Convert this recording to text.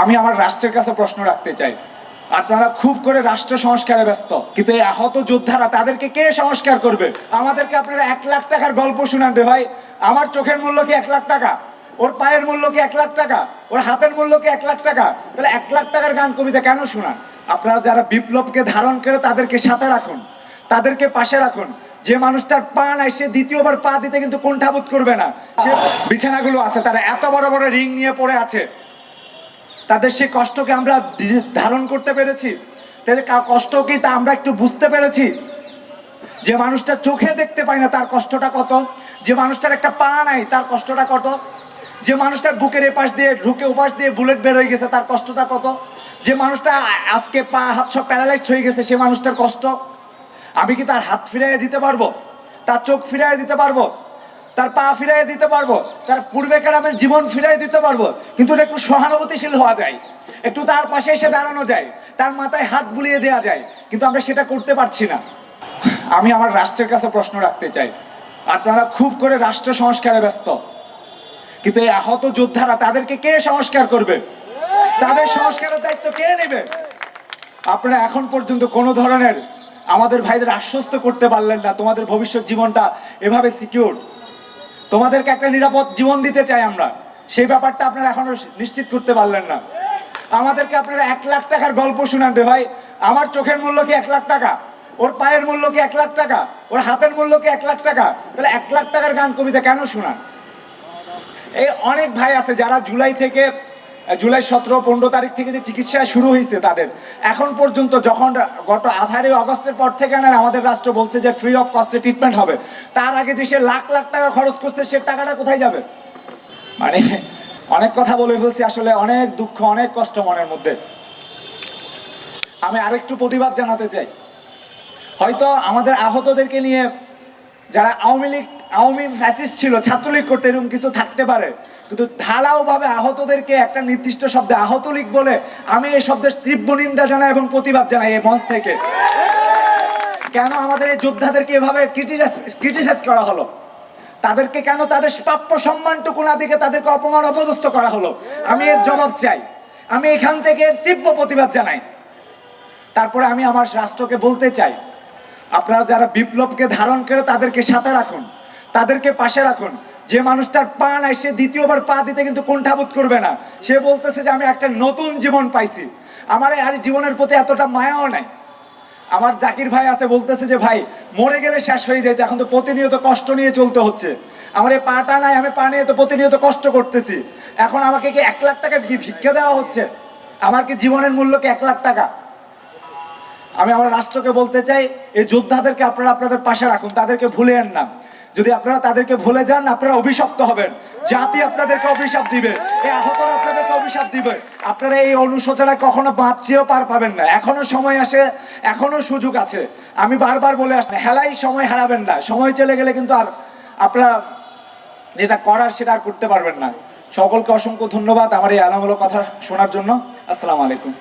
আমি আমার রাষ্ট্রের কাছে প্রশ্ন রাখতে চাই। আপনারা খুব করে রাষ্ট্র সংস্কারে ব্যস্ত, কিন্তু এই আহত যোদ্ধারা তাদেরকে কে সংস্কার করবে? আমাদেরকে আপনারা এক লাখ টাকার গল্প শুনান রে ভাই। আমার চোখের মূল্য কি এক লাখ টাকা? ওর পায়ের মূল্য কি এক লাখ টাকা? ওর হাতের মূল্য কি এক লাখ টাকা? তাহলে এক লাখ টাকার গান কবিতা কেন শোনান? আপনারা যারা বিপ্লবকে ধারণ করে তাদেরকে সাথে রাখুন, তাদেরকে পাশে রাখুন। যে মানুষটার পা নাই, সে দ্বিতীয়বার পা দিতে কিন্তু কুণ্ঠাবোধ করবে না। সে বিছানাগুলো আছে, তারা এত বড় বড় রিং নিয়ে পড়ে আছে। তাদের সেই কষ্টকে আমরা ধারণ করতে পেরেছি। তাদের কষ্ট কি তা আমরা একটু বুঝতে পেরেছি। যে মানুষটা চোখে দেখতে পায় না তার কষ্টটা কত। যে মানুষটার একটা পা নাই তার কষ্টটা কত। যে মানুষটার বুকের এপাশ দিয়ে ঢুকে ওপাশ দিয়ে বুলেট বের হয়ে গেছে তার কষ্টটা কত। যে মানুষটা আজকে পা, হাত সব প্যারালাইজড হয়ে গেছে সে মানুষটার কষ্ট। আমি কি তার হাত ফিরাইয়ে দিতে পারব? তার চোখ ফিরাইয়ে দিতে পারব? তার পা ফিরাইয়ে দিতে পারব, তার পূর্বেকার আমি জীবন ফিরাই দিতে পারব, কিন্তু একটু সহানুভূতিশীল হওয়া যায়, একটু তার পাশে এসে দাঁড়ানো যায়, তার মাথায় হাত বুলিয়ে দেওয়া যায়, কিন্তু আমরা সেটা করতে পারছি না। আমি আমার রাষ্ট্রের কাছে প্রশ্ন রাখতে চাই। আপনারা খুব করে রাষ্ট্র সংস্কারে ব্যস্ত। কিন্তু এই আহত যোদ্ধারা তাদেরকে কে সংস্কার করবে? তাদের সংস্কারের দায়িত্ব কে নেবে? আপনারা এখন পর্যন্ত কোনো ধরনের আমাদের ভাইদের আশ্বস্ত করতে পারলেন না। তোমাদের ভবিষ্যৎ জীবনটা এভাবে সিকিউর তোমাদেরকে একটা নিরাপদ জীবন দিতে চাই আমরা। সেই ব্যাপারটা আপনারা এখনও নিশ্চিত করতে পারলেন না। আমাদেরকে আপনারা এক লাখ টাকার গল্প শুনান রে ভাই। আমার চোখের মূল্য কি এক লাখ টাকা? ওর পায়ের মূল্য কি এক লাখ টাকা? ওর হাতের মূল্য কি এক লাখ টাকা? তাহলে এক লাখ টাকার গান কবিতা কেন শোনান? এই অনেক ভাই আছে যারা জুলাই থেকে জুলাই সতেরো, পনেরো তারিখ থেকে যে চিকিৎসা শুরু হয়েছে তাদের, এখন পর্যন্ত যখন গত আঠারোই অগস্টের পর থেকে না, আমাদের রাষ্ট্র বলছে যে ফ্রি অফ কস্টে ট্রিটমেন্ট হবে। তার আগে যে সে লাখ লাখ টাকা খরচ করছে, সে টাকাটা কোথায় যাবে? মানে অনেক কথা বলে ফেলছি, আসলে অনেক দুঃখ, অনেক কষ্ট মনের মধ্যে। আমি আরেকটু প্রতিবাদ জানাতে চাই। হয়তো আমাদের আহতদেরকে নিয়ে যারা আওয়ামী লীগ, আওয়ামী ফ্যাসিস্ট ছিল, ছাত্রলীগ করতে এরকম কিছু থাকতে পারে কিন্তু ঢালাওভাবে আহতদেরকে একটা নির্দিষ্ট শব্দে আহত লীগ বলে আমি এই শব্দের তীব্র নিন্দা জানাই এবং প্রতিবাদ জানাই এই মঞ্চ থেকে। কেন আমাদের এই যোদ্ধাদেরকে এভাবে ক্রিটিসাইজ করা হলো? তাদেরকে কেন তাদের প্রাপ্য সম্মানটুকু না দিকে তাদেরকে অপমান অপদস্থ করা হলো? আমি এর জবাব চাই। আমি এখান থেকে এর তীব্র প্রতিবাদ জানাই। তারপরে আমি আমার রাষ্ট্রকে বলতে চাই, আপনারা যারা বিপ্লবকে ধারণ করে তাদেরকে সাথে রাখুন, তাদেরকে পাশে রাখুন যে মানুষটার পা নাই, সে দ্বিতীয়বার পা দিতে কিন্তু কুণ্ঠাবোধ করবে না। সে বলতেছে যে, আমি একটা নতুন জীবন পাইছি। আমার এই আর জীবনের প্রতি এতটা মায়াও নাই। আমার জাকির ভাই আছে, বলতেছে যে, ভাই, মরে গেলে শেষ হয়ে যেত এখন তো প্রতিনিয়ত কষ্ট নিয়ে চলতে হচ্ছে। আমার এই পাটা নাই, আমি পা নিয়ে তো প্রতিনিয়ত কষ্ট করতেছি। এখন আমাকে কি এক লাখ টাকা ভিক্ষা দেওয়া হচ্ছে? আমার কি জীবনের মূল্য কি এক লাখ টাকা? আমি আমার রাষ্ট্রকে বলতে চাই, এই যোদ্ধাদেরকে আপনারা আপনাদের পাশে রাখুন, তাদেরকে ভুলে ভুলেন না। যদি আপনারা তাদেরকে ভুলে যান, আপনারা অভিশপ্ত হবেন। জাতি আপনাদেরকে অভিশাপ দিবে। এই আহতরা আপনাদেরকে অভিশাপ দিবে। আপনারা এই অনুশোচনা কখনো চেয়েও পার পাবেন না। এখনও সময় আসে, এখনও সুযোগ আছে। আমি বারবার বলে আসছি, হেলাই সময় হারাবেন না। সময় চলে গেলে কিন্তু আর আপনারা যেটা করার সেটা আর করতে পারবেন না। সকলকে অসংখ্য ধন্যবাদ আমার এই আনামূলক কথা শোনার জন্য। আসসালামু আলাইকুম।